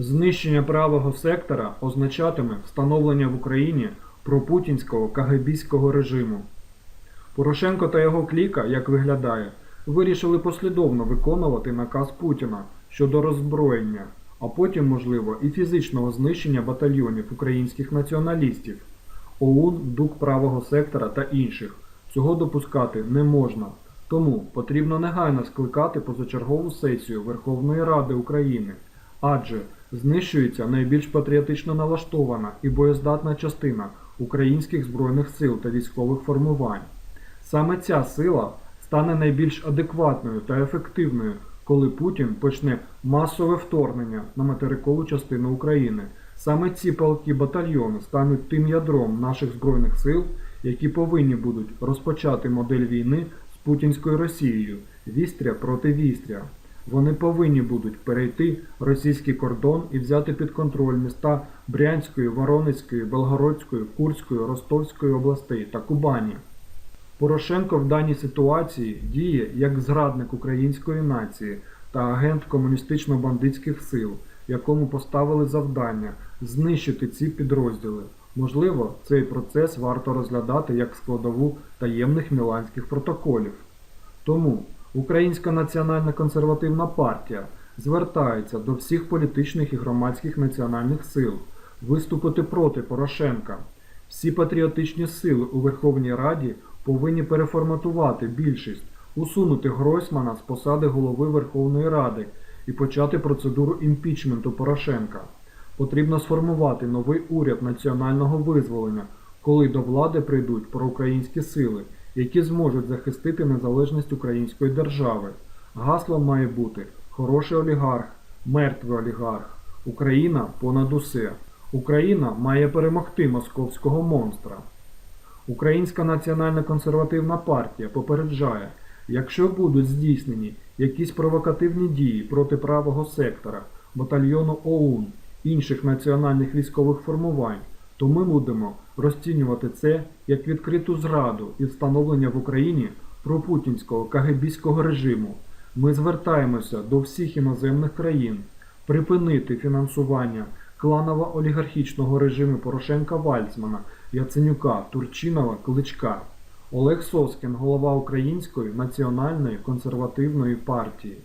Знищення правого сектора означатиме встановлення в Україні пропутінського кагебістського режиму. Порошенко та його кліка, як виглядає, вирішили послідовно виконувати наказ Путіна щодо роззброєння, а потім, можливо, і фізичного знищення батальйонів українських націоналістів, ОУН, ДУК правого сектора та інших. Цього допускати не можна. Тому потрібно негайно скликати позачергову сесію Верховної Ради України, адже знищується найбільш патріотично налаштована і боєздатна частина українських збройних сил та військових формувань. Саме ця сила стане найбільш адекватною та ефективною, коли Путін почне масове вторгнення на материкову частину України. Саме ці полки батальйони стануть тим ядром наших збройних сил, які повинні будуть розпочати модель війни з путінською Росією вістря проти вістря. Вони повинні будуть перейти російський кордон і взяти під контроль міста Брянської, Воронезької, Белгородської, Курської, Ростовської областей та Кубані. Порошенко в даній ситуації діє як зрадник української нації та агент комуністично-бандитських сил, якому поставили завдання знищити ці підрозділи. Можливо, цей процес варто розглядати як складову таємних міланських протоколів. Тому Українська національна консервативна партія звертається до всіх політичних і громадських національних сил виступити проти Порошенка. Всі патріотичні сили у Верховній Раді повинні переформатувати більшість, усунути Гройсмана з посади голови Верховної Ради і почати процедуру імпічменту Порошенка. Потрібно сформувати новий уряд національного визволення, коли до влади прийдуть проукраїнські сили, які зможуть захистити незалежність української держави. Гаслом має бути хороший олігарх, мертвий олігарх, Україна понад усе. Україна має перемогти московського монстра. Українська національна консервативна партія попереджає, якщо будуть здійснені якісь провокативні дії проти правого сектора, батальйону ОУН, інших національних військових формувань, то ми будемо розцінювати це як відкриту зраду і встановлення в Україні пропутінського кагебістського режиму. Ми звертаємося до всіх іноземних країн припинити фінансування кланово-олігархічного режиму Порошенка Вальцмана, Яценюка, Турчинова, Кличка. Олег Соскін, голова Української національної консервативної партії.